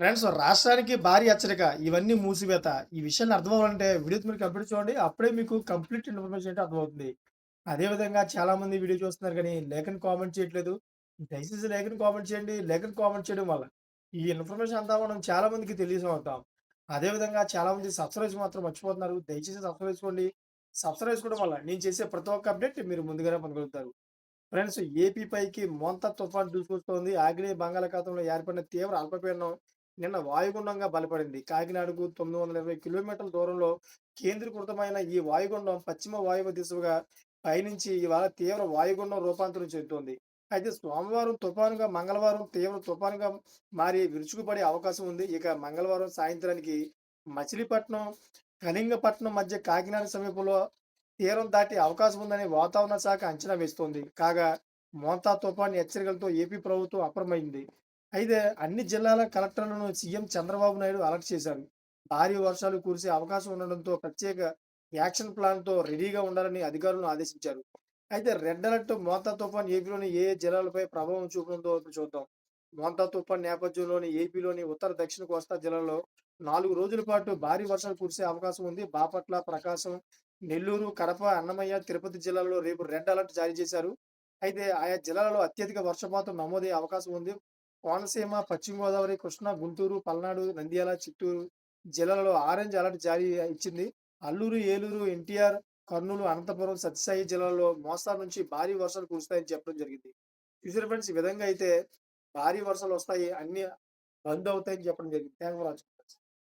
Friends రాష్ట్రానికి భారీ హెచ్చరిక. ఇవన్నీ మూసివేత. ఈ విషయాన్ని అర్థం అవ్వాలంటే వీడియో మీరు కంప్లీట్ చూడండి. అప్పుడే మీకు కంప్లీట్ ఇన్ఫర్మేషన్ ఏంటో అర్థమవుతుంది. అదే విధంగా చాలామంది వీడియో చూస్తున్నారు కానీ లేఖను కామెంట్ చేయట్లేదు. దయచేసి లేఖను కామెంట్ చేయండి. లేఖను కామెంట్ చేయడం వల్ల ఈ ఇన్ఫర్మేషన్ అంతా మనం చాలా మందికి తెలియజేయగలుగుతాం. అదే విధంగా చాలామంది సబ్స్క్రైబ్ మాత్రం మర్చిపోతున్నారు. దయచేసి సబ్స్క్రైబ్ చేసుకోండి. సబ్స్క్రైబ్ చేసుకోవడం వల్ల నేను చేసే ప్రతి ఒక్క అప్డేట్ మీరు ముందుగానే పొందగలుగుతారు. ఫ్రెండ్స్ ఏపీ పైకి మొంత తుఫాన్ దూసుకొస్తోంది. ఆగ్నేయ బంగాళాఖాతంలో ఏర్పడిన తీవ్ర అల్పపీడనం నిన్న వాయుగుండంగా బలపడింది. కాకినాడకు 920 కిలోమీటర్ల దూరంలో కేంద్రీకృతమైన ఈ వాయుగుండం పశ్చిమ వాయువ దిశగా పయనించి ఇవాళ తీవ్ర వాయుగుండం రూపాంతరం చెందుతోంది. అయితే సోమవారం తుఫానుగా మంగళవారం తీవ్ర తుఫానుగా మారి విరుచుకుపడే అవకాశం ఉంది. ఇక మంగళవారం సాయంత్రానికి మచిలీపట్నం, కళింగపట్నం మధ్య కాకినాడ సమీపంలో తీరం దాటే అవకాశం ఉందని వాతావరణ శాఖ అంచనా వేస్తోంది. కాగా మోంతా తుఫాన్ హెచ్చరికలతో ఏపీ ప్రభుత్వం అప్రమైంది అయితే అన్ని జిల్లాల కలెక్టర్లను సీఎం చంద్రబాబు నాయుడు అలర్ట్ చేశారు. భారీ వర్షాలు కురిసే అవకాశం ఉండడంతో ప్రత్యేక యాక్షన్ ప్లాన్‌తో రెడీగా ఉండాలని అధికారులను ఆదేశించారు. అయితే రెడ్ అలర్ట్ మోతా తుఫాన్ ఏపీలోని ఏ జిల్లాలపై ప్రభావం చూపనుందో చూద్దాం. మోతా తుఫాన్ నేపథ్యంలోని ఏపీలోని ఉత్తర, దక్షిణ కోస్తా జిల్లాలో నాలుగు రోజుల పాటు భారీ వర్షాలు కురిసే అవకాశం ఉంది. బాపట్ల, ప్రకాశం, నెల్లూరు, కడప, అన్నమయ్య, తిరుపతి జిల్లాలో రేపు రెడ్ అలర్ట్ జారీ చేశారు. అయితే ఆయా జిల్లాలలో అత్యధిక వర్షపాతం నమోదయ్యే అవకాశం ఉంది. కోనసీమ, పశ్చిమ గోదావరి, కృష్ణా, గుంటూరు, పల్నాడు, నంద్యాల, చిత్తూరు జిల్లాలలో ఆరెంజ్ అలర్ట్ జారీ ఇచ్చింది. అల్లూరు, ఏలూరు, ఎన్టీఆర్, కర్నూలు, అనంతపురం, సత్యసాయి జిల్లాలో మోస్తారు నుంచి భారీ వర్షాలు కురుస్తాయని చెప్పడం జరిగింది. చూసారు ఫ్రెండ్స్ ఈ విధంగా అయితే భారీ వర్షాలు వస్తాయి. అన్ని బంద్ అవుతాయని చెప్పడం జరిగింది. Thank for watching.